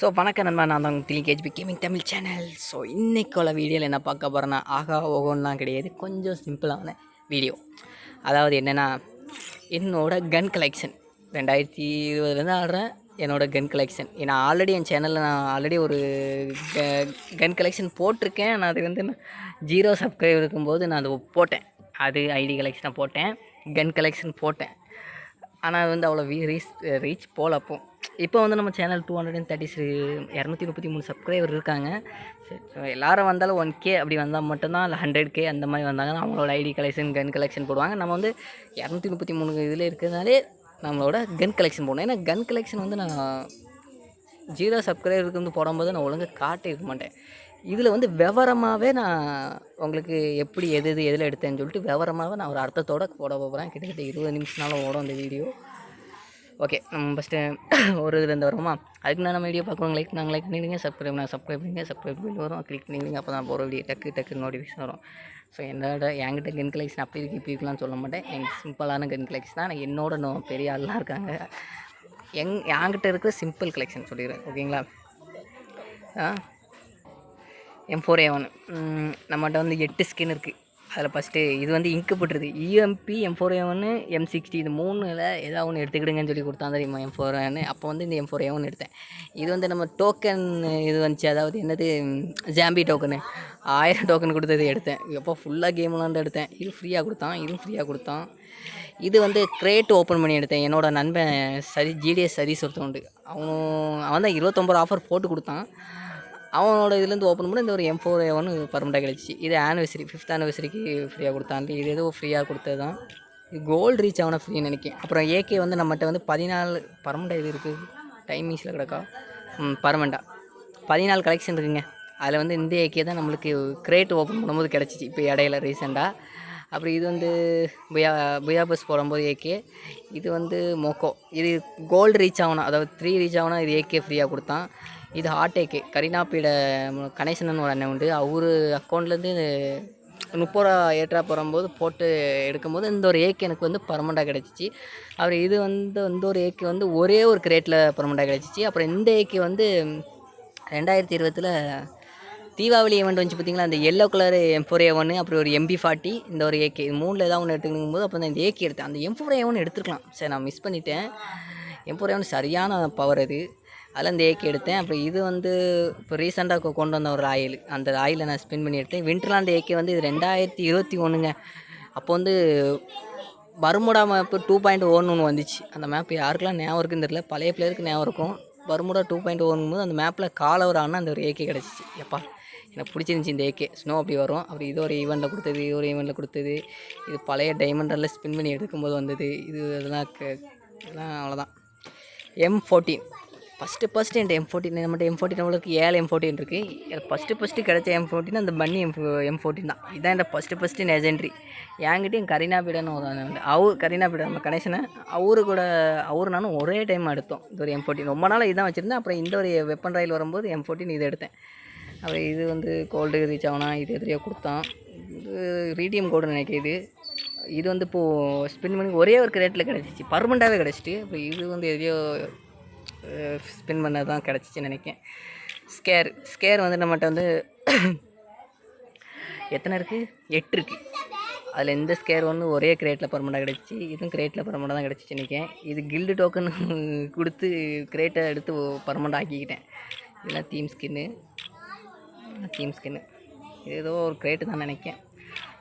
So வணக்கம் நண்பா நான் தான் திலி கேஜ்பி கேமிங் தமிழ் சேனல் ஸோ இன்றைக்குள்ள வீடியோவில் என்ன பார்க்க போகிறேன்னா ஆகா ஓகோன்லாம் கிடையாது. கொஞ்சம் சிம்பிளான வீடியோ அதாவது என்னென்னா என்னோடய கன் கலெக்ஷன் ரெண்டாயிரத்தி இருபதுலேருந்து ஆடுறேன் என்னோடய கன் கலெக்ஷன் ஏன்னா ஆல்ரெடி என் சேனலில் நான் ஆல்ரெடி ஒரு கன் கலெக்ஷன் போட்டிருக்கேன். நான் அது வந்து ஜீரோ சப்ஸ்கிரைபர் இருக்கும்போது நான் அது போட்டேன். அது ஐடி கலெக்ஷனை போட்டேன். கன் கலெக்ஷன் போட்டேன். ஆனால் அது வந்து அவ்வளோ வீ ரீச் ரீச் போலப்போ இப்போ வந்து நம்ம channel two hundred and thirty இரநூத்தி முப்பத்தி மூணு சப்ஸ்கிரைபர் இருக்காங்க. சரி எல்லாரும் வந்தாலும் ஒன் கே அப்படி வந்தால் மட்டும்தான் இல்லை ஹண்ட்ரட் கே அந்த மாதிரி வந்தாங்கன்னா அவங்களோட ஐடி கலெக்ஷன் கன் கலெக்ஷன் போடுவாங்க. நம்ம வந்து இரநூத்தி முப்பத்தி மூணு இதில் இருக்கிறதுனாலே நம்மளோட கன் கலெக்ஷன் போடணும். ஏன்னா கன் கலெக்ஷன் வந்து நான் ஜீரோ சப்ஸ்கிரைபருக்கு வந்து போடும்போது நான் ஒழுங்காக காட்டியிருக்க மாட்டேன். இதில் வந்து விவரமாகவே நான் உங்களுக்கு எப்படி எது எது எதில் எடுத்தேன்னு சொல்லிட்டு விவரமாகவே நான் ஒரு அர்த்தத்தோட போட போகிறேன் கிட்டத்தட்ட இருபது நிமிஷனாலும் ஓடும் அந்த வீடியோ ஓகே நம்ம ஃபஸ்ட்டு ஒரு இதுலேருந்து வருமா அதுக்கு நான் நம்ம வீடியோ பார்க்குறோம் லைக் நாங்கள் லைக் பண்ணிடுங்க சப்ஸ்கிரைப் நான் சப்ஸ்கிரைப் பண்ணிங்க சப்ஸ்கிரைப் பண்ணி வரும் கிளிக் பண்ணிடுங்க அப்போ தான் போகிற வீடியோ டக்கு டக்கு நோட்டிஃபிகேஷன் வரும். ஸோ என்னோட என்கிட்ட கன் கலெக்ஷன் அப்படி இருக்கு இப்படி இருக்கலாம்னு சொல்ல மாட்டேன். எனக்கு சிம்பிளான கன் கலெக்ஷன் தான். என்னோட நோ பெரிய ஆள்லாம் இருக்காங்க. எங் என்கிட்ட இருக்கிற சிம்பிள் கலெக்ஷன் சொல்லிடுறேன் ஓகேங்களா? ஆ எம் ஃபோர் ஏ ஒன் நம்மகிட்ட வந்து எட்டு ஸ்கின் இருக்குது அதில் ஃபஸ்ட்டு இது வந்து இங்கு போட்டுருது இஎம்பி எம் ஃபோர் ஏ ஒன்று எம் சிக்ஸ்டி இது மூணில் ஏதாவது ஒன்று எடுத்துக்கிடுங்கன்னு சொல்லி கொடுத்தா தெரியுமா எம் ஃபோர் ஒன்று அப்போ வந்து இந்த எம் ஃபோர் ஏ ஒன்று எடுத்தேன். இது வந்து நம்ம டோக்கன் இது வந்துச்சு அதாவது என்னது ஜாம்பி டோக்கனு ஆயிரம் டோக்கன் கொடுத்தது எடுத்தேன். எப்போ ஃபுல்லாக கேம் விளாண்டு எடுத்தேன். இது ஃப்ரீயாக கொடுத்தான் இதுவும் ஃப்ரீயாக கொடுத்தான். இது வந்து கிரேட் ஓப்பன் பண்ணி எடுத்தேன். என்னோடய நண்பன் சரி ஜிடிஎஸ் சரி ஒருத்தவன் உண்டு. அவனும் அவன் தான் இருபத்தொம்பது ஆஃபர் போட்டு கொடுத்தான். அவனோட இதுலேருந்து ஓப்பன் பண்ணி இந்த ஒரு எம் ஃபோர் ஒன்று பர்மனெண்ட்டாக கிடச்சி இது ஆனிவர்சரி ஃபிஃப்த் ஆனிவர்சரிக்கு ஃப்ரீயாக கொடுத்தாங்க. இது ஏதோ ஃப்ரீயாக கொடுத்தது தான். இது கோல்டு ரீச் ஆகணும் ஃப்ரீன்னு நினைக்கிறேன். அப்புறம் ஏகே வந்து நம்மகிட்ட வந்து பதினாலு பர்மனெண்ட் இது இருக்குது டைமிங்ஸில் கிடக்கா? ம் பதினாலு கலெக்ஷன் இருக்குங்க. அதில் வந்து இந்த ஏகே தான் நம்மளுக்கு கிரேட் ஓப்பன் பண்ணும்போது கிடச்சிச்சு. இப்போ இடையில ரீசெண்டாக அப்புறம் இது வந்து புயா புயா பஸ் போகும்போது ஏகே இது வந்து மோக்கோ. இது கோல்டு ரீச் ஆகணும் அதாவது த்ரீ ரீச் ஆகணும் இது ஏகே ஃப்ரீயாக கொடுத்தான். இது ஹார்ட் கரீனா கரீனாப்பீட கணேசன் ஒரு அண்ணன் உண்டு. அவர் அக்கௌண்ட்லேருந்து முப்பது ரூபா ஏற்றா போகும்போது போட்டு எடுக்கும்போது இந்த ஒரு ஏக்கு எனக்கு வந்து பர்மனெண்ட்டாக கிடச்சிச்சு. அப்புறம் இது வந்து இந்த ஒரு ஏக்கு வந்து ஒரே ஒரு கிரேட்டில் பர்மனெண்ட்டாக கிடச்சிச்சு. அப்புறம் இந்த ஏக்கு வந்து ரெண்டாயிரத்தி இருபத்தில் தீபாவளி ஈவெண்ட் வந்து பார்த்தீங்களா அந்த yellow colour M four A ஒன்று அப்புறம் ஒரு எம்பி ஃபார்ட்டி இந்த ஒரு ஏகே இது மூணில் ஏதாவது ஒன்று எடுத்துக்கணும் போது அப்போ இந்த ஏகே எடுத்தேன். அந்த எம் ஃபோர் ஏ ஒன்று எடுத்துருக்கலாம். சரி நான் மிஸ் பண்ணிட்டேன். எம் ஃபோர் ஏ ஒன்று சரியான பவர் அது. அதில் இந்த ஏகே எடுத்தேன். அப்புறம் இது வந்து இப்போ ரீசெண்டாக கொண்டு வந்த ஒரு ஆயில் அந்த ஆயிலை நான் ஸ்பின் பண்ணி எடுத்தேன். விண்டர்லாண்ட் ஏகே வந்து இது ரெண்டாயிரத்தி இருபத்தி ஒன்றுங்க அப்போ வந்து Bermuda map two point one ஒன்று வந்துச்சு. அந்த மேப் யாருக்கெல்லாம் ஞாபகம் இருக்குன்னு தெரியல. பழைய பிளேயருக்கு ஞாபகம் இருக்கும். பர்முடா டூ பாயிண்ட் ஒன் போது அந்த மேப்பில் காலவர் ஆனால் அந்த ஒரு ஏகே கிடச்சிச்சு. எப்பா எனக்கு பிடிச்சிருந்துச்சி இந்த ஏகே ஸ்னோ அப்படி வரும். அப்படி இது ஒரு ஈவெண்ட்டில் கொடுத்தது இது ஒரு ஈவெண்ட்டில் கொடுத்தது. இது பழைய டைமண்டெல்லாம் ஸ்பின் பண்ணி எடுக்கும்போது வந்தது. இது இதெல்லாம் க இதெல்லாம் அவ்வளோதான் எம் ஃபோர்டீன் ஃபஸ்ட்டு ஃபஸ்ட்டு என்கிட்ட எம் ஃபோர்டீன் நம்மகிட்ட எம் ஃபோர்டீன் நம்மளுக்கு ஏழு எம் ஃபோர்டீன் இருக்குது ஃபஸ்ட்டு ஃபஸ்ட்டு கிடச்ச எம் ஃபோர்டீன் அந்த பன்னி எம் எம் ஃபோர்ட்டின் தான். இதான் என் ஃபஸ்ட்டு ஃபஸ்ட்டு லெஜெண்ட்ரி என் கரீனா பீடன்னு ஒரு அவர் கரீனா பீடன் நம்ம கனெக்ஷனை அவரு கூட அவரு நானும் ஒரே டைம் எடுத்தோம் இது ஒரு எம் ஃபோர்ட்டின் ரொம்ப நாள் இதான் வச்சுருந்தேன். அப்புறம் இந்த ஒரு வெப்பன் ரயில் வரும்போது எம் ஃபோர்டீன் இது எடுத்தேன். அப்புறம் இது வந்து கோல்டு ரீச் ஆகணும் இது எதிரியாக கொடுத்தான். இது ரீடியம் கோடு நினைக்கிது இது. வந்து இப்போது ஸ்பின் பண்ணி ஒரே ஒரு கிரேட்டில் கிடச்சிச்சு. பர்மனெண்ட்டாகவே கிடச்சிட்டு இப்போ இது வந்து எதையோ ஸ்பின் பண்ணது தான் கிடச்சிச்சின்னு நினைக்கேன் ஸ்கேர் ஸ்கேர் வந்து நம்மகிட்ட வந்து எத்தனை இருக்குது எட்டு இருக்குது அதில் எந்த ஸ்கேர் ஒன்று ஒரே கிரேட்டில் பர்மனெண்ட்டாக கிடச்சிச்சு இதுவும் கிரேட்டில் பர்மனெண்ட்டாக தான் கிடச்சிச்சு நினைக்கிறேன். இது கில்டு டோக்கன் கொடுத்து கிரேட்டை எடுத்து பர்மனெண்ட் ஆக்கிக்கிட்டேன். இதெல்லாம் தீம் ஸ்கின்னு தீம் ஸ்கின்னு இது ஏதோ ஒரு கிரேட்டு தான் நினைக்கிறேன்.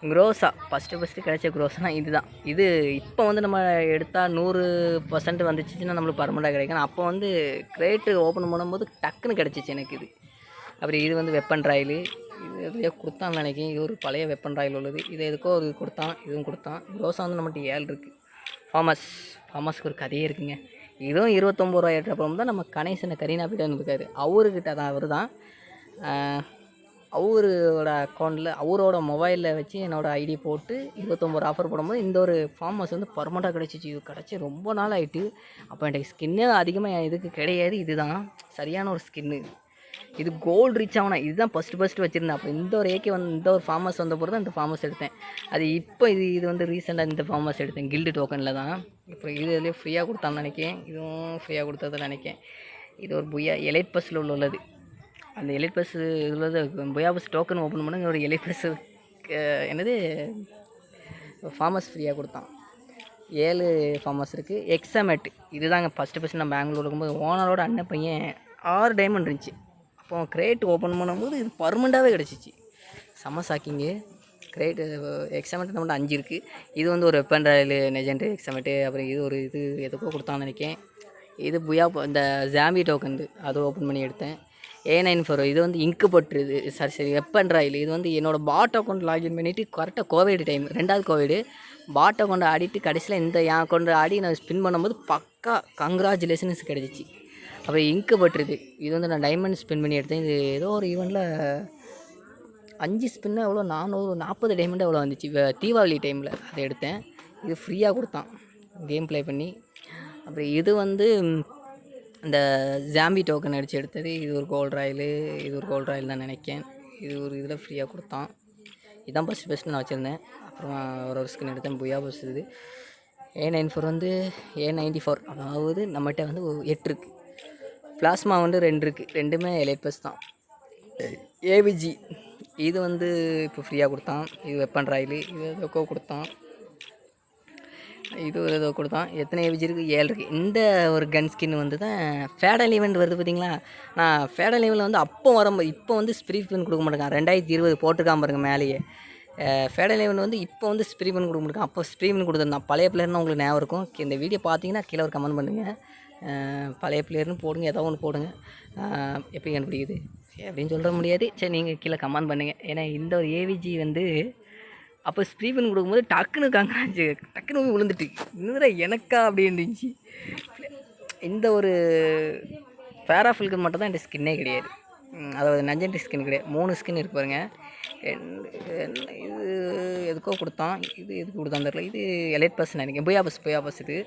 க்ரோஸா ஃபஸ்ட்டு ஃபஸ்ட்டு கிடைச்ச க்ரோஸ்னால் இது தான் இது இப்போ வந்து நம்ம எடுத்தால் நூறு பர்சன்ட் வந்துச்சுன்னா நம்மளுக்கு பர்மனெண்ட்டாக கிடைக்கும். அப்போ வந்து கிரேட்டு ஓப்பன் பண்ணும்போது டக்குன்னு கிடச்சிச்சு எனக்கு இது. அப்புறம் இது வந்து வெப்பன் ராயில். இது எதுலையோ கொடுத்தான்னு நினைக்கிறேன். இது ஒரு பழைய வெப்பன் ராயில் உள்ளது. இது எதுக்கோ ஒரு கொடுத்தான் இதுவும் கொடுத்தான். க்ரோஸா வந்து நம்மகிட்ட ஏழு இருக்குது ஃபார்மஸ் ஃபாமஸ்க்கு ஒரு கதையே இருக்குங்க. இதுவும் இருபத்தொம்பது ரூபா ஏற்றப்பறம் தான் நம்ம கணேசனை கரீனா பீடன் இருக்காரு அவர்கிட்ட தான் அவர் தான் அவரோட அக்கௌண்ட்டில் அவரோட மொபைலில் வச்சு என்னோடய ஐடி போட்டு இருபத்தொம்பது ஆஃபர் போடும்போது இந்த ஒரு ஃபார்மஸ் வந்து பர்மனெண்ட்டாக கிடச்சிச்சு. இது கிடச்சி ரொம்ப நாள் ஆகிட்டு அப்போ எனக்கு ஸ்கின்னே அதிகமாக என் இதுக்கு கிடையாது. இதுதான் சரியான ஒரு ஸ்கின்னு இது கோல்டு ரீச் ஆகணும் இதுதான் ஃபஸ்ட்டு ஃபஸ்ட்டு வச்சுருந்தேன். அப்போ இந்த ஒரு ஏகே வந்து இந்த ஒரு ஃபார்மஸ் வந்த பிறகு தான் இந்த ஃபார்மஸ் எடுத்தேன். அது இப்போ இது இது வந்து ரீசெண்டாக இந்த ஃபார்மஸ் எடுத்தேன். கில்டு டோக்கனில் தான். இப்போ இது இதுலேயே ஃப்ரீயாக கொடுத்தான்னு நினைக்கிறேன். இதுவும் ஃப்ரீயாக கொடுத்ததில் நினைக்கிறேன். இது ஒரு புய்யா எலைட் பஸ்ஸில் உள்ளது. அந்த எலைட் பஸ் இதில் புயா பஸ் டோக்கன் ஓப்பன் பண்ணுங்க ஒரு எலைட் பஸ் என்னது? ஃபார்மஸ் ஃப்ரீயாக கொடுத்தான். ஏழு ஃபார்மஸ் இருக்குது எக்ஸாமேட் இதுதாங்க ஃபஸ்ட்டு ஃபஸ்ட்டு நான் பெங்களூர் இருக்கும்போது ஓனரோட அண்ணன் பையன் ஆறு டைமண்ட் இருந்துச்சு. அப்போ கிரேட் ஓப்பன் பண்ணும்போது இது பர்மனெண்ட்டாகவே கிடச்சிச்சு. செம்ம சாக்கிங்கு கிரேட் எக்ஸாமேட் மட்டும் அஞ்சு இருக்குது இது வந்து ஒரு வெப்பன் ராயல் நெஜெண்டு எக்ஸாமேட்டு அப்புறம் இது ஒரு இது எதுக்கோ கொடுத்தான்னு நினைக்கேன் இது புயா இந்த ஜாம்பி டோக்கன் அது ஓப்பன் பண்ணி எடுத்தேன். ஏ நைன் ஃபோர் இது வந்து இங்கு பட்டுருது. சரி சரி வெப்பன் இல்லை இது வந்து என்னோடய பாட் அக்கௌண்ட் லாகின் பண்ணிவிட்டு கரெக்டாக கோவிட் டைம் ரெண்டாவது கோவிடு பாட் அக்கௌண்ட் ஆடிட்டு கடைசியில் இந்த என் அக்கௌண்ட் ஆடி நான் ஸ்பின் பண்ணும்போது பக்கா கங்க்ராச்சுலேஷன்ஸ் கிடச்சிச்சு. அப்புறம் இங்கு பட்டுருது. இது வந்து நான் டைமண்ட் ஸ்பின் பண்ணி எடுத்தேன். இது ஏதோ ஒரு ஈவெண்ட்டில் அஞ்சு ஸ்பின்னு எவ்வளோ நானூறு நாற்பது டைமண்ட் எவ்வளோ வந்துச்சு? தீபாவளி டைமில் அதை எடுத்தேன். இது ஃப்ரீயாக கொடுத்தான். கேம் ப்ளே பண்ணி. அப்புறம் இது வந்து இந்த ஜாம்பி டோக்கன் அடித்து எடுத்தது. இது ஒரு கோல்ட் ராயில் இது ஒரு கோல்ட் ராயில் தான் நினைக்கேன். இது ஒரு இதில் ஃப்ரீயாக கொடுத்தான். இதான் ஃபஸ்ட்டு ஃபஸ்ட்டு நான் வச்சுருந்தேன். அப்புறம் ஒரு ஒரு ஸ்கின் எடுத்தேன். புயா பஸ் இது. ஏ நைன் ஃபோர் வந்து ஏ நைன்டி ஃபோர் அதாவது நம்மகிட்ட வந்து எட்டு இருக்குது பிளாஸ்மா வந்து ரெண்டு இருக்குது ரெண்டுமே எலைட் பஸ் தான். ஏவிஜி இது வந்து இப்போ ஃப்ரீயாக கொடுத்தான். இது வெப்பன் ராயில் இது எதோ கொடுத்தான். இது ஒரு ஏதோ கொடுத்தான். எத்தனை ஏவிஜி இருக்குது ஏழு இருக்குது இந்த ஒரு கன் ஸ்கின் வந்து தான் ஃபேடல் ஈவெண்ட் வருது பார்த்தீங்களா நான் ஃபேடல் ஈவெண்ட் வந்து அப்போ வரும்போது இப்போ வந்து ஸ்ப்ரீ பின் கொடுக்க மாட்டேங்க ரெண்டாயிரத்தி இருபது போட்டிருக்கான் பாருங்க மேலேயே. ஃபேடல் ஈவெண்ட் வந்து இப்போ வந்து ஸ்ப்ரீ பின் கொடுக்க மாட்டேங்க அப்போ ஸ்ப்ரீ பின் கொடுத்துருந்தான். பழைய பிளேயர்னு உங்களுக்கு ஞாபகம் இருக்கும். இந்த வீடியோ பார்த்தீங்கன்னா கீழே ஒரு கமெண்ட் பண்ணுங்கள் பழைய பிளேயர்னு போடுங்க ஏதோ ஒன்று போடுங்க. எப்படி கண்டுபிடிக்குது. அப்படின்னு சொல்ல முடியாது. சரி நீங்கள் கீழே கமெண்ட் பண்ணுங்கள் ஏன்னா இந்த ஒரு ஏவிஜி வந்து அப்போ ஸ்ப்ரீபன் கொடுக்கும்போது டக்குன்னு காங்கிராஜ் டக்குன்னு போய் விழுந்துட்டு இன்னும் எனக்கா அப்படின்னுச்சு இந்த ஒரு பேராஃபில்க்கு மட்டும் தான் இந்த ஸ்கின்னே கிடையாது. அதாவது நஞ்சன்டி ஸ்கின் கிடையாது. மூணு ஸ்கின் இருக்கு பாருங்க. ரெண்டு- என்ன இது எதுக்கோ கொடுத்தான். இது எதுக்கு கொடுத்தான் தெரியல. இது எலைட் பர்சன் நினைக்கிறேன். போய் ஆபஸ் போய் ஆபஸ் இது.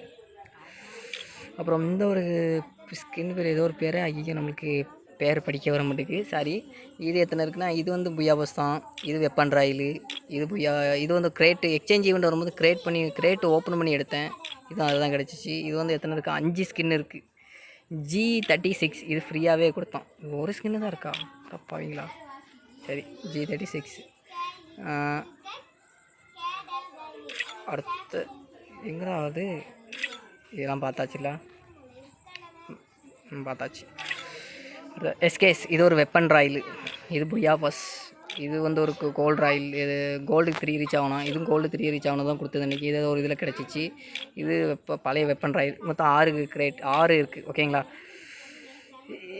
அப்புறம் இந்த ஒரு ஸ்கின் பேர் ஏதோ ஒரு பேர் ஐயோ நம்மளுக்கு பேர் படிக்க வர மாட்டேங்குது. சாரி இது எத்தனை இருக்குன்னா இது வந்து புயா பஸ் தான். இது வெப்பன் ராயில். இது புயா இது வந்து கிரேட் எக்ஸ்சேஞ்ச் ஈவெண்ட் வரும்போது கிரியேட் பண்ணி கிரேட் ஓப்பன் பண்ணி எடுத்தேன். இதுவும் அதுதான் கிடச்சிச்சு. இது வந்து எத்தனை இருக்குது அஞ்சு ஸ்கின் இருக்குது ஜி தேர்ட்டி சிக்ஸ் இது ஃப்ரீயாகவே கொடுத்தோம் ஒரு ஸ்கின்னு தான் இருக்கா? தப்பாவீங்களா? சரி ஜி தேர்ட்டி சிக்ஸ் அடுத்து எங்கடா அது? இதெல்லாம் பார்த்தாச்சுல. ம், பார்த்தாச்சு. எஸ்கேஸ் இது ஒரு வெப்பன் ராயில். இது புயாபஸ் இது வந்து ஒரு கோல்டு ராயில். இது கோல்டு த்ரீ ரீச் ஆகணும். இதுவும் கோல்டு த்ரீ ரீச் ஆகணும் தான் கொடுத்தது இன்றைக்கி இது ஒரு இதில் கிடச்சிச்சு. இது வெப்ப பழைய வெப்பன் ராயில். மொத்தம் ஆறு கிரேட் ஆறு இருக்குது ஓகேங்களா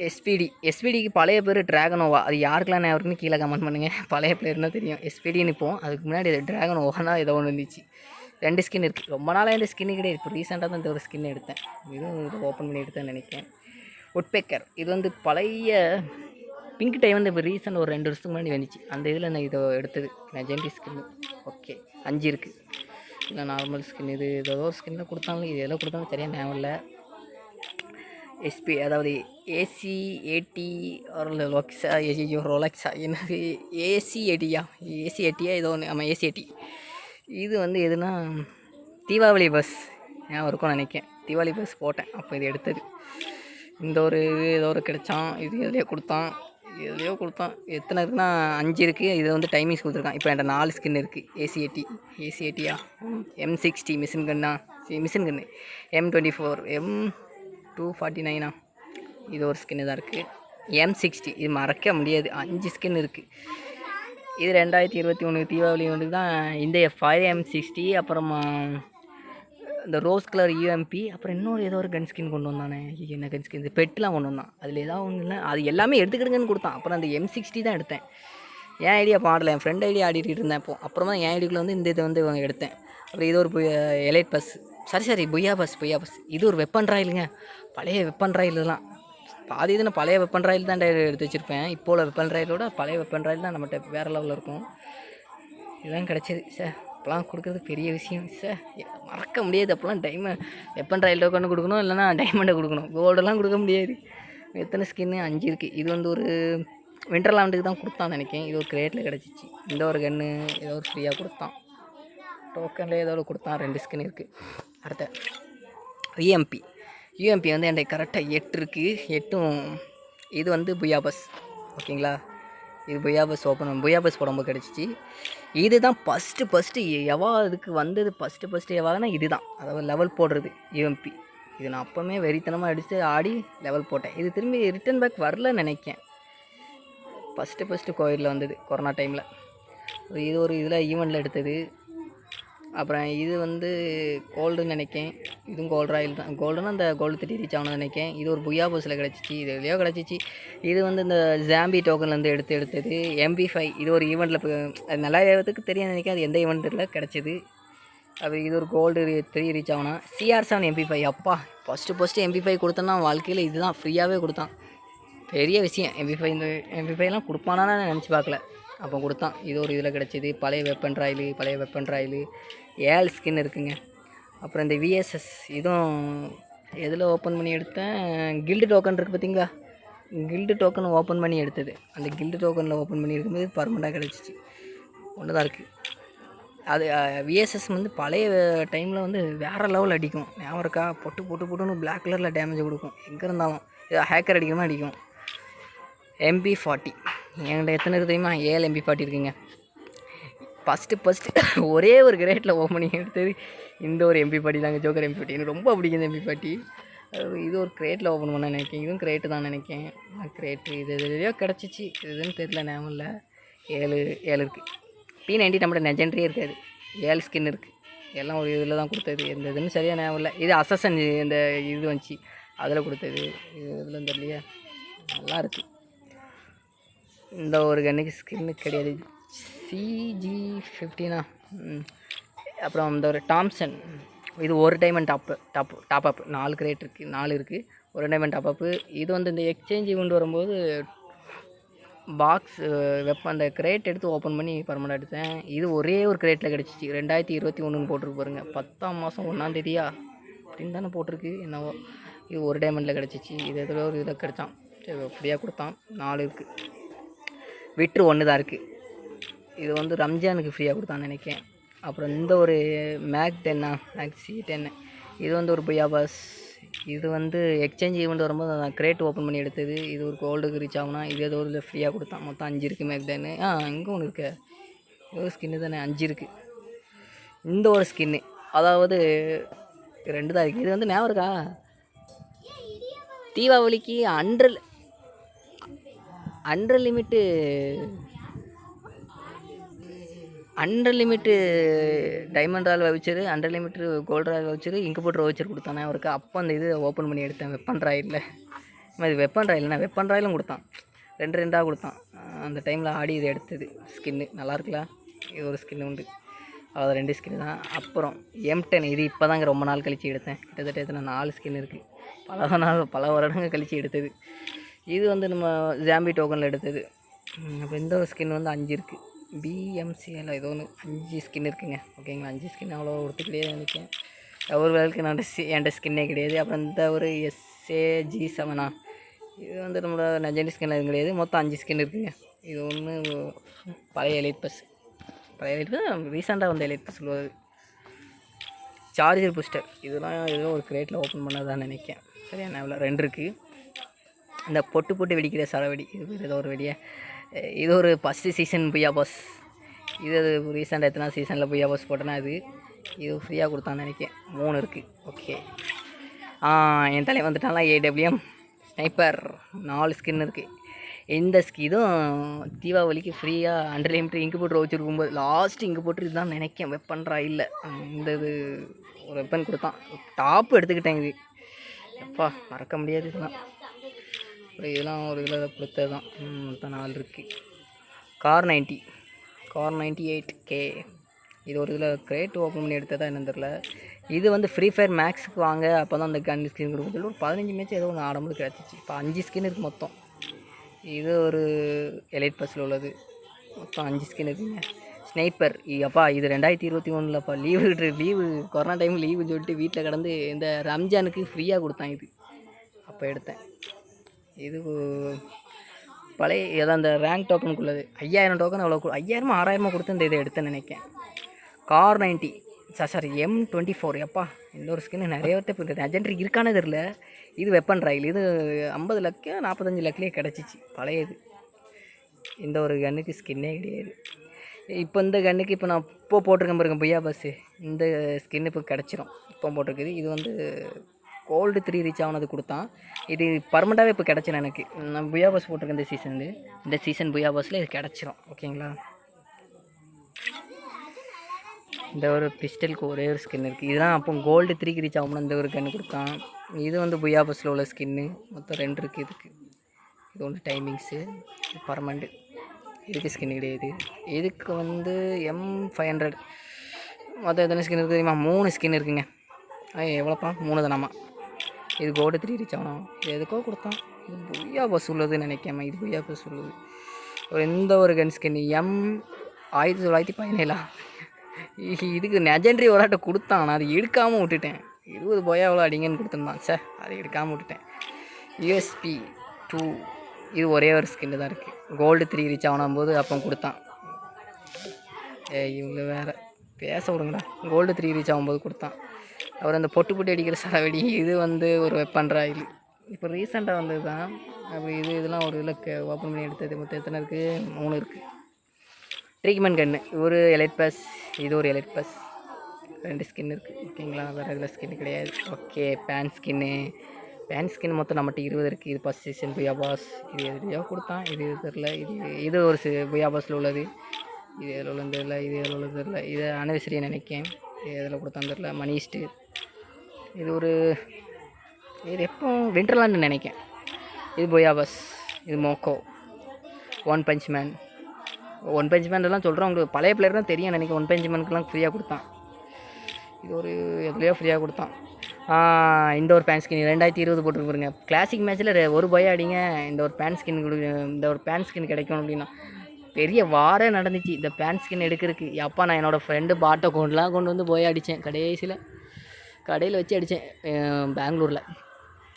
எஸ்பிடி எஸ்பிடிக்கு பழைய பேர் ட்ராகனோவா அது யாருக்கெல்லாம் நான் இருக்குன்னு கீழே கமெண்ட் பண்ணுங்கள் பழைய பிளேயர்னா தெரியும். எஸ்பிடின்னு இப்போ அதுக்கு முன்னாடி ட்ராகனோவானா ஏதோ ஒன்று இருந்துச்சு. ரெண்டு ஸ்கின் இருக்குது ரொம்ப நாளாக இந்த ஸ்கின்னு கிடையாது. இப்போ ரீசெண்டாக தான் இந்த ஒரு ஸ்கின் எடுத்தேன். இதுவும் இது ஓப்பன் பண்ணி எடுத்தேன்னு நினைக்கிறேன். உட்பேக்கர் இது வந்து பழைய பிங்க் டை வந்து இப்போ ரீசெண்ட் ஒரு ரெண்டு வருஷத்துக்கு முன்னாடி வந்துச்சு. அந்த இதில் நான் இதை எடுத்தது. நெஜெண்டி ஸ்கின் ஓகே அஞ்சு இருக்குது இல்லை நார்மல் ஸ்கின் இது ஏதோ ஒரு ஸ்கின்னில் கொடுத்தாலும் இது எதோ கொடுத்தாலும் சரியாக ஞாபகம் இல்லை. எஸ்பி அதாவது ஏசி ஏடி லொக்ஸா ஐயோ ரொலக்ஸா என்னது? ஏசி ஏடியா ஏசி ஏடியா ஏதோ ஒன்று ஆமாம் ஏசி ஏடி இது வந்து எதுனா தீபாவளி பஸ். ஞாபகம் இருக்கும்னு நினைக்கிறேன். தீபாவளி பஸ் போட்டேன். அப்போ இது எடுத்தது. இந்த ஒரு இது ஏதோ ஒரு கிடைச்சான் இது எதுலையோ கொடுத்தான் எதுலையோ கொடுத்தான். எத்தனை இருக்குன்னா அஞ்சு இருக்குது இது வந்து டைமிங்ஸ் கொடுத்துருக்கான். இப்போ என்கிட்ட நாலு ஸ்கின் இருக்குது ஏசிஏடி ஏசிஏடியா எம் சிக்ஸ்டி மிஷின் கன்னா machine gun M twenty four M two forty நைனா இது ஒரு ஸ்கின்னு தான் இருக்குது எம் சிக்ஸ்டி இது மறக்க முடியாது. அஞ்சு ஸ்கின் இருக்குது இது ரெண்டாயிரத்தி இருபத்தி ஒன்று தீபாவளி ஒன்று தான் இந்த ஃபைவ் எம் சிக்ஸ்டி அப்புறமா இந்த ரோஸ் கலர் யூஎம்பி அப்புறம் இன்னொரு ஏதோ ஒரு கன் ஸ்கின் கொண்டு வந்தானே. என்ன கன் ஸ்கின் இந்த பெட்லாம் கொண்டு வந்தான். அதில் ஏதாவது ஒன்று இல்லை. அது எல்லாமே எடுத்துக்கிடுங்கன்னு கொடுத்தான். அப்புறம் அந்த எம் சிக்ஸ்டி தான் எடுத்தேன். என் ஐடியா பாடலை. என் ஃப்ரெண்ட் ஐடியா ஆடிட்டு இருந்தேன் அப்போ அப்புறமா என் ஐடிக்குள்ளே வந்து இந்த இதை வந்து இவங்க எடுத்தேன். அப்புறம் இது ஒரு எலைட் பஸ் சரி சரி பொய்யா பஸ் பொய்யா பஸ் இது ஒரு வெப்பன் ராயிலுங்க பழைய வெப்பன் ராயில் பாதி இது நான் பழைய வெப்பன் ராயில் தான் எடுத்து வச்சுருப்பேன். இப்போ உள்ள வெப்பன் ராயிலோட பழைய வெப்பன் ராயில் தான் நம்மகிட்ட வேறு லெவலில் இருக்கும். இதுதான் கிடச்சிது. சார் அப்போலாம் கொடுக்குறது பெரிய விஷயம். சார் மறக்க முடியாது. அப்போலாம் டைமண்ட் வெப்பன் ட்ரையல் டோக்கன் கொடுக்கணும் இல்லைனா டைமண்டை கொடுக்கணும். கோல்டெல்லாம் கொடுக்க முடியாது. எத்தனை ஸ்கின்னு அஞ்சு இருக்குது இது வந்து ஒரு விண்டர்லாண்டுக்கு தான் கொடுத்தான் நினைக்கிறேன். இது ஒரு கிரேட்டில் கிடச்சிச்சு. இந்த ஒரு கன்று ஏதோ ஒரு ஃப்ரீயாக கொடுத்தான். டோக்கனில் ஏதோ ஒரு கொடுத்தான். ரெண்டு ஸ்கின் இருக்குது அடுத்த. யூஎம்பி யூஎம்பி வந்து என்கிட்ட கரெக்டாக எட்டு இருக்குது எட்டும் இது வந்து புயாபஸ் ஓகேங்களா? இது புயாபஸ் ஓப்பன் புயாபஸ் போடும்போது கிடச்சிச்சு. இதுதான் ஃபஸ்ட்டு ஃபஸ்ட்டு எவா இதுக்கு வந்தது ஃபஸ்ட்டு ஃபஸ்ட்டு எவானா இதுதான். அதாவது லெவல் போடுறது யூஎம்பி இது நான் அப்போவுமே வெறித்தனமாக அடித்து ஆடி லெவல் போட்டேன். இது திரும்பி ரிட்டன் பேக் வரலன்னு நினைக்கேன். ஃபஸ்ட்டு ஃபஸ்ட்டு கோவிலில் வந்தது கொரோனா டைமில் இது ஒரு இதில் ஈவெண்ட்டில் எடுத்தது. அப்புறம் இது வந்து கோல்டுன்னு நினைக்கேன். இதுவும் கோல்டு ராயில் தான். கோல்டுனா அந்த கோல்டு தட்டி ரீச் ஆகணும்னு நினைக்கேன். இது ஒரு புயா பஸ்ஸில் கிடச்சிச்சு. இது எதுலையோ கிடச்சிச்சு. இது வந்து இந்த ஜாம்பி டோக்கன்லேருந்து எடுத்து எடுத்தது. எம்பி ஃபைவ் இது ஒரு ஈவெண்ட்டில் அது நல்லா ஏறதுக்கு தெரியும் நினைக்கிறேன் அது எந்த ஈவெண்ட்டில் கிடச்சிது. அப்புறம் இது ஒரு கோல்டு த்ரீ ரீச் ஆகணும் சிஆர் செவன் எம்பி ஃபைவ் அப்பா ஃபஸ்ட்டு ஃபஸ்ட்டு எம்பி ஃபைவ் கொடுத்தேன்னா வாழ்க்கையில் இதுதான் ஃப்ரீயாகவே கொடுத்தான். பெரிய விஷயம். எம்பி ஃபைவ் இந்த எம்பி ஃபைவ்லாம் கொடுப்பானான்னு நான் நினச்சி பார்க்கல. அப்போ கொடுத்தான். இது ஒரு இதில் கிடச்சிது. பழைய வெப்பன் ராயலு பழைய வெப்பன் ராயலு. ஏல் ஸ்கின் இருக்குங்க. அப்புறம் இந்த விஎஸ்எஸ் இதுவும் எதில் ஓப்பன் பண்ணி எடுத்தேன்? கில்டு டோக்கன் இருக்குது பார்த்தீங்களா? கில்டு டோக்கன் ஓப்பன் பண்ணி எடுத்தது. அந்த கில்டு டோக்கனில் ஓப்பன் பண்ணி எடுக்கும்போது பர்மனெண்ட்டாக கிடச்சிச்சு. ஒன்று தான் இருக்குது அது விஎஸ்எஸ் வந்து பழைய டைமில் வந்து வேறு லெவல் அடிக்கும். ஞாபகம் இருக்கா? பொட்டு பொட்டு பொட்டுன்னு பிளாக் கலரில் டேமேஜ் கொடுக்கும். எங்கே இருந்தாலும். இது ஹேக்கர் அடிக்கணுமா அடிக்கும். எம்பி ஃபார்ட்டி என்கிட்ட எத்தனை இருக்குது தெரியுமா? ஏழு எம்பி ஃபார்ட்டி இருக்குங்க ஃபஸ்ட்டு ஃபஸ்ட்டு ஒரே ஒரு கிரேட்டில் ஓப்பன் பண்ணி எடுத்தது இந்த ஒரு எம்பி பாட்டி தாங்க ஜோக்கர் எம்பி பாட்டி எனக்கு ரொம்ப பிடிக்கும் எம்பி பாட்டி அது இது ஒரு கிரேட்டில் ஓப்பன் பண்ண நினைக்கிறேன். இதுவும் கிரேட்டு தான் நினைக்கேன் கிரேட்டு இது எதுலையோ கிடச்சிச்சு. இதுன்னு தெரில ஞாபகம் இல்லை. ஏழு ஏழு இருக்குது பி நைன்டி நம்மளோட நெஜெண்ட்ரியே இருக்காது. ஏழு ஸ்கின் இருக்குது எல்லாம் ஒரு இதில் தான் கொடுத்தது. எந்த இதுன்னு சரியாக ஞாபகம் இல்லை. இது அசசன் இந்த இது வந்துச்சு. அதில் கொடுத்தது. இது இதில் தெரியலையே. நல்லா இருக்குது இந்த ஒரு கன்னுக்கு ஸ்கின்னு கிடையாது. சிஜி ஃபிஃப்டினா அப்புறம் இந்த ஒரு டாம்சன் இது ஒரு diamond top top top up நாலு கிரேட் இருக்குது நாலு இருக்குது ஒரு டைமண்ட் டாப் அப்பு இது வந்து இந்த எக்ஸ்சேஞ்சு கொண்டு வரும்போது பாக்ஸ் வெப்ப அந்த கிரேட் எடுத்து ஓப்பன் பண்ணி பர்மனெண்ட் எடுத்தேன். இது ஒரே ஒரு கிரேட்டில் கிடச்சிச்சு. ரெண்டாயிரத்தி இருபத்தி ஒன்றுன்னு போட்டிருக்கு பாருங்க. பத்தாம் மாதம் ஒன்றாந்தேதியா அப்படின்னு தானே போட்டிருக்கு. என்னவோ. இது ஒரு டைமண்டில் கிடச்சிச்சு. இது எதில் ஒரு இதில் கிடச்சான். சரி ஃப்ரீயாக கொடுத்தான். நாலு இருக்குது விட்ரு ஒன்று தான் இருக்குது இது வந்து ரம்ஜானுக்கு ஃப்ரீயாக கொடுத்தான்னு நினைக்கிறேன். அப்புறம் இந்த ஒரு மேக் டென்னா மேக் சி டென்னு இது வந்து ஒரு புயாபாஸ் இது வந்து எக்ஸ்சேஞ்ச் ஈவெண்ட் வரும்போது நான் கிரேட் ஓப்பன் பண்ணி எடுத்தது. இது ஒரு கோல்டுக்கு ரீச் ஆகுனா இது ஏதோ ஒரு ஃப்ரீயாக கொடுத்தான். மொத்தம் அஞ்சு இருக்குது மேக் டென்னு ஆ இங்கே ஒன்று இருக்கு. ஒரு ஸ்கின்னு தானே அஞ்சு இருக்குது இந்த ஒரு ஸ்கின்னு அதாவது ரெண்டு தான் இருக்குது இது வந்து ஞாபகம் இருக்கா? தீபாவளிக்கு under unlimited unlimited diamond royal voucher unlimited limit gold royal voucher இங்கு போட்டு வவுச்சர் கொடுத்தானே அவருக்கு. அப்போ அந்த இது ஓப்பன் பண்ணி எடுத்தேன் வெப்பன் ராயில் இது வெப்பன் ராயில்னா வெப்பன் ராயிலும் கொடுத்தான். ரெண்டு ரெண்டாக கொடுத்தான். அந்த டைமில் ஆடி இது எடுத்தது. ஸ்கின்னு நல்லா இருக்குல்ல? இது ஒரு ஸ்கின்னு உண்டு. அவ்வளோ ரெண்டு ஸ்கின் தான். அப்புறம் எம் டென் இது இப்போ தாங்க ரொம்ப நாள் கழித்து எடுத்தேன். கிட்டத்தட்ட எத்தனை நாலு ஸ்கின் இருக்குது பல நாள் பல வருடங்கள் கழித்து எடுத்தது. இது வந்து நம்ம ஜாம்பி டோக்கனில் எடுத்தது. அப்போ இந்த ஒரு ஸ்கின் வந்து அஞ்சு இருக்குது பிஎம்சிஎல் ஏதோ ஒன்று அஞ்சு ஸ்கின் இருக்குங்க. ஓகேங்களா அஞ்சு ஸ்கின் அவ்வளோ ஒருத்துக்கிட்டே நினைக்கேன் நினைக்கிறேன் ஒரு வேலைக்கு நான் என்கிட்ட ஸ்கின்னே கிடையாது. அப்புறம் இந்த ஒரு எஸ்ஏ ஜி செவனா இது வந்து நம்மளோட நஜண்டி ஸ்கின் எதுவும் கிடையாது. மொத்தம் அஞ்சு ஸ்கின் இருக்குங்க. இது ஒன்று பழைய எலைட் பஸ் பழைய எலைட் பஸ் ரீசெண்டாக வந்த எலைட் பஸ் சொல்லுவது சார்ஜர் பூஸ்டர் இதெல்லாம் ஏதோ ஒரு கிரேட்டில் ஓப்பன் பண்ணதான் நினைக்கேன். சரியா? நான் ரெண்டு இருக்குது இந்த பொட்டு பொட்டு வெடிக்கிற சரவெடி. இது ஏதோ ஒரு வெடியை? இது ஒரு ஃபஸ்ட்டு சீசன் புய்யா பாஸ் இது ரீசெண்டாக எத்தனை சீசனில் புய்யா பாஸ் போட்டேன்னா இது. இது ஃப்ரீயாக கொடுத்தான்னு நினைக்கிறேன். மூணு இருக்குது ஓகே என் தலை வந்துட்டாலாம் ஏடபிள்யூஎம் ஸ்னைப்பர் நாலு ஸ்கின் இருக்குது இந்த ஸ்கி இதுவும் தீபாவளிக்கு ஃப்ரீயாக அண்டர் லிமிட் இங்கு போட்டு வச்சுருக்கும்போது லாஸ்ட் இங்கு போட்டு இதுதான் நினைக்கேன் வெப்பன்றா இல்லை. இந்த இது ஒரு வெப்பன் கொடுத்தான். டாப் எடுத்துக்கிட்டேன் இது. எப்பா மறக்க முடியாது இதெல்லாம். அப்புறம் இதெல்லாம் ஒரு இதில் கொடுத்தது தான். மொத்தம் நாலு இருக்குது Kar ninety Kar ninety eight K இது ஒரு இதில் கிரேட் ஓப்பன் பண்ணி எடுத்ததா என்னன்னு தெரில இது வந்து ஃப்ரீ ஃபயர் மேக்ஸுக்கு வாங்க அப்போ தான் அந்த கன் ஸ்கின் கொடுக்கும். சொல்லி ஒரு பதினஞ்சு மேட்ச் ஏதோ ஒன்று ஆடும்போது கிடச்சிச்சு. இப்போ அஞ்சு ஸ்கின் இருக்குது மொத்தம். இது ஒரு எலைட் பஸ்ஸில் உள்ளது. மொத்தம் அஞ்சு ஸ்கின் இருக்குங்க. ஸ்னைப்பர் அப்பா இது ரெண்டாயிரத்தி இருபத்தி ஒன்றுலப்பா லீவு லீவு கொரோனா டைம் லீவுன்னு சொல்லிட்டு வீட்டில் கிடந்து இந்த ரம்ஜானுக்கு ஃப்ரீயாக கொடுத்தான் இது. அப்போ எடுத்தேன். இது பழைய ஏதாவது அந்த ரேங்க் டோக்கனுக்குள்ளது ஐயாயிரம் டோக்கன் அவ்வளோ ஐயாயிரமா ஆறாயிரமா கொடுத்து இந்த இதை எடுத்தேன்னு நினைக்கிறேன். Kar ninety sir sir M twenty four எப்பா இந்த ஒரு ஸ்கின்னு நிறைய பேர்ட்ட இப்போ லெஜெண்டரி இருக்கானே தெரில இது வெப்பன் ராயில் இது ஐம்பது லக்கம் நாற்பத்தஞ்சு லக்கிலே கிடச்சிச்சு. பழையது. இந்த ஒரு கன்னுக்கு ஸ்கின்னே கிடையாது. இப்போ இந்த கன்னுக்கு இப்போ நான் இப்போ போட்டிருக்கேன் பாருங்க புய்யா பஸ்ஸு இந்த ஸ்கின் இப்போ கிடச்சிரும். இப்போ போட்டிருக்குது. இது வந்து கோல்டு த்ரீ ரீச் ஆனது கொடுத்தான். இது பர்மனெண்ட்டாகவே இப்போ கிடச்சிடும் எனக்கு. நான் புயா பஸ் போட்டிருக்கேன் இந்த சீசன் இந்த சீசன் புயா பஸ்ஸில் இது கிடச்சிரும். ஓகேங்களா இந்த ஒரு பிஸ்டலுக்கு ஒரே ஒரு ஸ்கின் இருக்குது இதெல்லாம் அப்போ கோல்டு த்ரீக்கு ரீச் ஆகும்னு இந்த ஒரு கன்று கொடுத்தான். இது வந்து புயா பஸ்ஸில் உள்ள ஸ்கின்னு மொத்தம் ரெண்டு இருக்குது இதுக்கு. இது ஒன்று டைமிங்ஸு பர்மனண்ட் இதுக்கு ஸ்கின் கிடையாது. இதுக்கு வந்து எம் ஃபைவ் ஹண்ட்ரட் மொத்தம் எத்தனை ஸ்கின் இருக்குது தெரியுமா? மூணு ஸ்கின் இருக்குங்க. ஆ எவ்வளோப்பா மூணு தானாமா இது கோல்டு த்ரீ ரீச் ஆகணும் இது எதுக்கோ கொடுத்தான். இது புய்யா பஸ் உள்ளதுன்னு நினைக்காம இது புய்யா பஸ் உள்ளது ஒரு எந்த ஒரு கன் ஸ்கின் எம் ஆயிரத்தி தொள்ளாயிரத்தி பதினேழா? இதுக்கு நெஜெண்ட்ரி ஒரு கொடுத்தான். நான் அதை எடுக்காமல் விட்டுட்டேன். இருபது போயா எவ்வளோ அடிங்கன்னு கொடுத்துருந்தான். சார் அதை எடுக்காமல் விட்டுட்டேன். யூஎஸ்பி டூ இது ஒரே ஒரு ஸ்கின்னு தான் இருக்குது கோல்டு த்ரீ ரீச் ஆகணும் போது அப்போ கொடுத்தான். ஏ இவங்க வேறு. பேச விடுங்கடா. கோல்டு த்ரீ ரீச் ஆகும்போது கொடுத்தான். அவர் அந்த பொட்டு பொட்டி அடிக்கிற சரவெடி இது வந்து ஒரு வெப்பன் ராயில் இப்போ ரீசெண்டாக வந்தது தான் அப்போ இது இதெல்லாம் ஒரு இதில் ஓப்பன் பண்ணி எடுத்தது. மொத்தம் எத்தனை இருக்குது மூணு இருக்குது ட்ரீட்மெண்ட் கன்று ஒரு எலைட் பஸ் இது ஒரு எலைட் பஸ் ரெண்டு ஸ்கின் இருக்குது ஓகேங்களா? வேறு ரெகுலர் ஸ்கின் கிடையாது. Okay pan skin pan skin மொத்தம் நம்மகிட்ட இருபது இருக்குது இது ஃபஸ்ட் சீசன் புயாபாஸ் இது எதுலையோ கொடுத்தான். இது தெரில இது இது ஒரு சி புயாபாஸில் உள்ளது. இது எதில் உள்ளது தெரில இது எதில் உள்ளது தெரில இது அனிவர்சரியை நினைக்கேன். இதில் எதில் கொடுத்தான்னு தெரில மணிஸ்ட்டு இது ஒரு இது எப்போ விண்டர்லாண்டு நினைக்கேன். இது பொயாபஸ் இது Moco one punch man one punch மேன்லாம் சொல்கிறேன் உங்களுக்கு பழைய பிளேயர் தான் தெரியும் நினைக்க ஒன் பஞ்ச் மேனுக்குலாம் ஃப்ரீயாக கொடுத்தான். இது ஒரு எதுலையோ ஃப்ரீயாக கொடுத்தான். இந்த ஒரு பேன் ஸ்கின் ரெண்டாயிரத்தி இருபது போட்டுருக்கு கிளாசிக் மேட்ச்சில் ஒரு பய அடிங்க இந்த ஒரு பேன் ஸ்கின் கொடு இந்த ஒரு பேன் ஸ்கின் கிடைக்கும் அப்படின்னா. பெரிய வாரே நடந்துச்சு. இந்த பேண்ட் ஸ்கின் எடுக்கிறதுக்கு. அப்பா நான் என்னோடய ஃப்ரெண்டு பாட்டை கொண்டுலாம் கொண்டு வந்து போய் அடித்தேன். கடைசியில் கடையில் வச்சு அடித்தேன் பெங்களூரில்.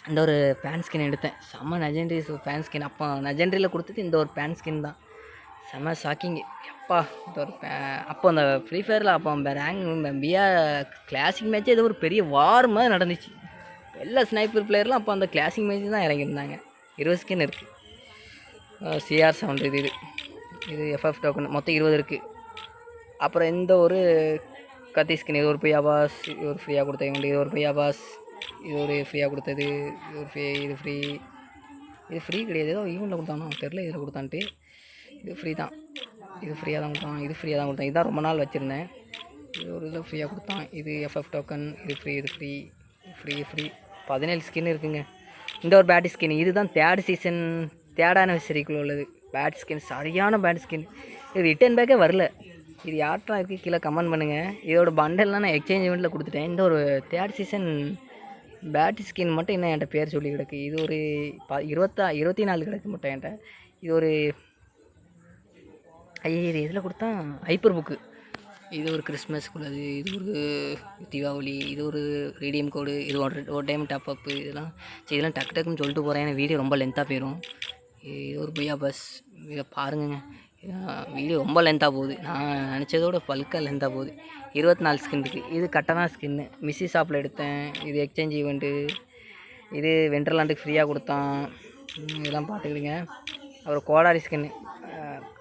இந்த ஒரு பேண்ட் ஸ்கின் எடுத்தேன். செம்ம நஜெண்ட்ரி பேண்ட் ஸ்கின் அப்போ நஜெண்ட்ரியில் கொடுத்தது இந்த ஒரு பேண்ட் ஸ்கின் தான். செம்ம ஷாக்கிங் எப்பா இந்த ஒரு அப்போ அந்த ஃப்ரீ ஃபயரில் அப்போ ரேங்க் பிஆ கிளாசிக் மேட்ச்சே ஏதோ ஒரு பெரிய வார் மாதிரி நடந்துச்சு. எல்லா ஸ்னைப்பர் பிளேயர்லாம் அப்போ அந்த கிளாசிக் மேட்ச் தான் இறங்கியிருந்தாங்க. இருபது ஸ்கின் இருக்குது சிஆர் செவன் இது இது. இது எஃப்எஃப் டோக்கன் மொத்தம் இருபது இருக்குது அப்புறம் இந்த ஒரு கத்தி ஸ்கின் இது ஒரு பியாபாஸ் இது ஒரு ஃப்ரீயாக கொடுத்த உண்டு இது ஒரு பியாபாஸ் இது ஒரு ஃப்ரீயாக கொடுத்தது இது ஒரு ஃப்ரீ இது ஃப்ரீ இது ஃப்ரீ கிடையாது. ஏதோ ஈவெண்ட்டில் கொடுத்தானோ? தெரில இதில் கொடுத்தான்ட்டு. இது ஃப்ரீ தான். இது ஃப்ரீயாக தான் கொடுத்தான். இது ஃப்ரீயாக தான் கொடுத்தான். இதுதான் ரொம்ப நாள் வச்சுருந்தேன். இது ஒரு இதில் ஃப்ரீயாக கொடுத்தான். இது எஃப்எஃப் டோக்கன் இது ஃப்ரீ இது ஃப்ரீ ஃப்ரீ ஃப்ரீ பதினேழு ஸ்கின் இருக்குங்க. இந்த ஒரு பேட் ஸ்கின் இதுதான் தேர்ட் சீசன் தேர்ட் ஆனிவர்சரிக்குள்ள உள்ளது. பேட் ஸ்கின் சரியான பேட் ஸ்கின். இது ரிட்டன் பேக்கே வரல. இது யார்ட்டா இருக்குது கீழே கமெண்ட் பண்ணுங்கள் இதோட பண்டல்லாம் நான் எக்ஸ்சேஞ்ச் இவெண்ட்டில் கொடுத்துட்டேன். இந்த ஒரு தேர்ட் சீசன் பேட் ஸ்கின் மட்டும் என்ன என்கிட்ட பேர் சொல்லி கிடக்கு. இது ஒரு ப இருபத்தா இருபத்தி நாலு கிடக்கு மட்டும் என்கிட்ட. இது ஒரு ஐயா இது எதில் கொடுத்தா? ஹைப்பர் புக்கு இது ஒரு கிறிஸ்மஸ்க்குள்ளது இது ஒரு தீபாவளி இது ஒரு ரீடியம் கோடு இது ஒரு ஒரு டைம் டாப் அப்பு இதெல்லாம் சரி இதெல்லாம் டக்கு டக்குன்னு சொல்லிட்டு போகிறேன் ஏன்னா வீடியோ ரொம்ப லென்த்தாக போயிடும் ஒரு பையா பஸ் இதை பாருங்கங்க. வீடியோ ரொம்ப லென்த்தாக போகுது. நான் நினச்சதோட பல்காக லென்த்தாக போகுது. இருபத்தி நாலு ஸ்கின் இருக்குது இது கட்டனா ஸ்கின்னு மிஸ்ஸி ஷாப்பில் எடுத்தேன். இது எக்ஸ்சேஞ்ச் ஈவெண்ட்டு இது வெண்டர்லாண்டுக்கு ஃப்ரீயாக கொடுத்தான். இதெல்லாம் பார்த்துக்கிடுங்க. அப்புறம் கோடாரி ஸ்கின்னு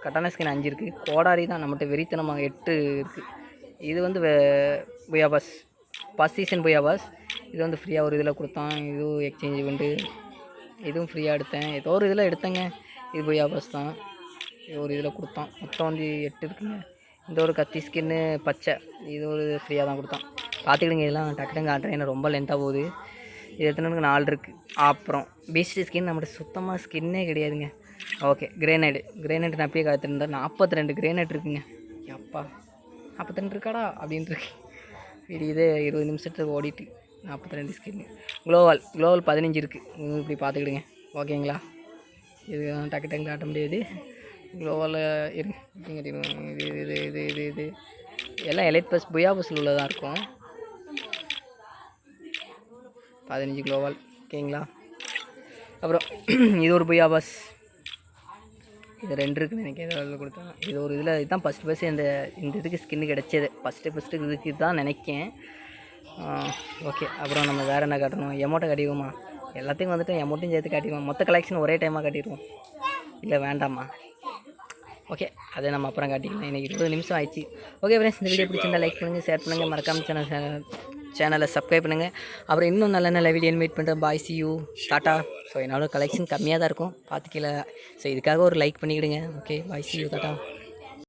கட்டான ஸ்கின் அஞ்சு இருக்குது கோடாரி தான் நம்மகிட்ட வெறித்தனமாக எட்டு இருக்குது இது வந்து புயாபாஸ் ஃபஸ்ட் சீசன் புயாபாஸ் இது வந்து ஃப்ரீயாக ஒரு இதில் கொடுத்தான். இதுவும் எக்ஸ்சேஞ்ச் ஈவெண்ட்டு இதுவும் ஃப்ரீயாக எடுத்தேன். ஏதோ ஒரு இதில் எடுத்தேங்க. இது புயாபாஸ் தான் ஒரு இதில் கொடுத்தான் மொத்தம் வந்து எட்டு இருக்குங்க. இந்த ஒரு கத்தி ஸ்கின்னு பச்சை. இது ஒரு ஃப்ரீயாக தான் கொடுத்தான் பார்த்துக்கிடுங்க இதெல்லாம். டக்குனு காட்டுறேன். ஏன்னா ரொம்ப லென்த்தாக போகுது. இது எத்தனை நாலு இருக்குது அப்புறம் பீஸ்ட் ஸ்கின் நம்மகிட்ட சுத்தமாக ஸ்கின்னே கிடையாதுங்க. ஓகே கிரேனைடு கிரேனைட் நான் அப்படியே காத்திருந்தேன் நாற்பத்தி ரெண்டு கிரேனைட் இருக்குங்க. எப்பா? நாற்பத்தி ரெண்டு இருக்காடா? அப்படின்ட்டு இருக்கு. இது இதே இருபது நிமிஷத்துக்கு ஓடிட்டு. நாற்பத்தி ரெண்டு ஸ்கின் குளோவால் க்ளோவால் பதினஞ்சு இருக்குது இப்படி பார்த்துக்கிடுங்க. ஓகேங்களா? இது டக்கு டக்கு காட்ட முடியாது. குளோவால் இருங்க. இது இது இது இது இது எல்லாம் எலைட் பஸ் புயா பஸ்ஸில் உள்ளதாக இருக்கும். பதினஞ்சு க்ளோவால் ஓகேங்களா? அப்புறம் இது ஒரு புயா பஸ் இது ரெண்டு இருக்குன்னு எனக்கு எதாவது கொடுத்தாங்க இது ஒரு இதில் இதுதான் ஃபஸ்ட்டு ஃபஸ்ட்டு இந்த இந்த இதுக்கு ஸ்கின்னு கிடச்சது. ஃபஸ்ட்டு ஃபஸ்ட்டு இதுக்கு தான் நினைக்கேன். ஓகே. அப்புறம் நம்ம வேறு என்ன காட்டணும்? எமௌண்ட்டை காட்டிடுவோமா? எல்லாத்தையும் வந்துட்டு எமௌண்ட்டையும் சேர்த்து காட்டிடுவோம். மொத்த கலெக்ஷன் ஒரே டைமாக காட்டிடுவோம். இல்லை வேண்டாமா? ஓகே. அதை நம்ம அப்புறம் காட்டிக்கலாம். எனக்கு இருபது நிமிஷம் ஆயிடுச்சு. ஓகே ஃப்ரெண்ட்ஸ் இந்த வீடியோ பிடிச்சிருந்தா லைக் பண்ணுங்கள் ஷேர் பண்ணுங்கள் மறக்காம சேனல் சேனலை சப்ஸ்கிரைப் பண்ணுங்கள் அப்புறம் இன்னும் நல்ல நல்ல வீடியோ மீட் பண்ணுறேன் bye see you tata so என்னோட கலெக்ஷன் கம்மியாக தான் இருக்கும். பார்த்துக்கல. ஸோ இதுக்காக ஒரு like பண்ணிக்கிடுங்க. Okay bye see you tata